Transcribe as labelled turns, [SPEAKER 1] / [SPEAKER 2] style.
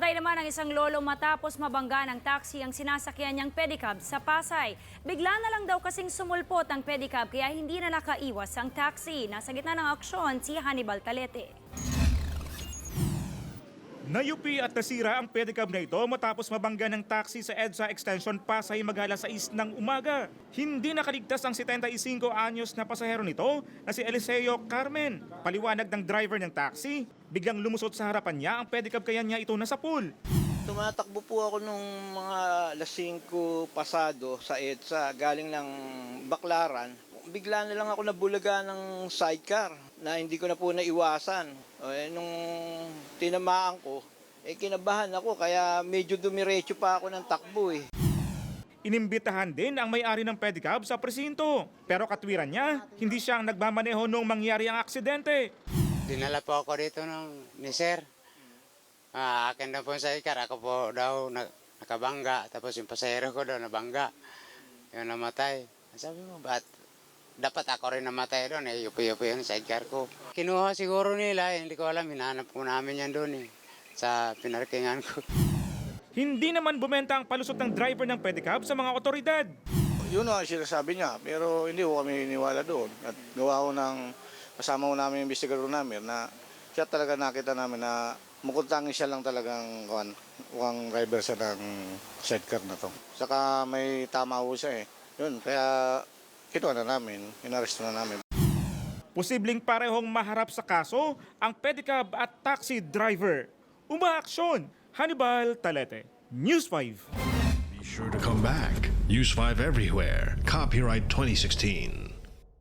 [SPEAKER 1] Namatay naman ang isang lolo matapos mabangga ng taxi ang sinasakyan niyang pedicab sa Pasay. Bigla na lang daw kasing sumulpot ang pedicab kaya hindi na nakaiwas ang taxi. Nasa gitna ng aksyon si Hannibal Talete.
[SPEAKER 2] Nayupi at nasira ang pedicab na ito matapos mabangga ng taxi sa EDSA Extension Pasay Magala sa is ng umaga. Hindi nakaligtas ang 75 anyos na pasahero nito na si Eliseo Carmen. Paliwanag ng driver ng taxi, biglang lumusot sa harapan niya ang pedicab kaya niya ito nasa pool.
[SPEAKER 3] Tumatakbo po ako nung mga alas 5 pasado sa EDSA, galing ng Baklaran. Bigla na lang ako nabulaga ng sidecar na hindi ko na po naiwasan. O, eh, nung tinamaan ko, eh kinabahan ako kaya medyo dumiretso pa ako ng takbo eh.
[SPEAKER 2] Inimbitahan din ang may-ari ng pedicab sa presinto. Pero katwiran niya, hindi siya ang nagmamaneho nung mangyari ang aksidente.
[SPEAKER 4] Dinala po ako dito ng ni sir. Ah, akin na po sa ikar. Ako po daw na, nakabangga. Tapos yung pasahero ko daw nabangga. Yung namatay. Sabi mo, ba't dapat ako rin namatay doon? Eh, yupo-yupo yun sa ikar ko. Kinuha siguro nila. eh, Hindi ko alam. Hinanap ko namin yan doon eh. Sa pinarkingan ko.
[SPEAKER 2] Hindi naman bumenta ang palusot ng driver ng pedicab sa mga otoridad.
[SPEAKER 5] Yun ang sinasabi niya, pero hindi ko kami niniwala doon. At gawa ko ng, kasama ko namin yung investigador namin na siya talaga nakita namin na mukod tanging siya lang talagang kuwan, mukhang driver siya ng sidecar na to. Saka may tama ho siya eh. Yun, kaya kinuha na namin, inaresto na namin.
[SPEAKER 2] Posibleng parehong maharap sa kaso ang pedicab at taxi driver. Umaaksyon! Hannibal Talete, News 5.
[SPEAKER 6] Be sure to come back. Use 5 everywhere. Copyright 2016.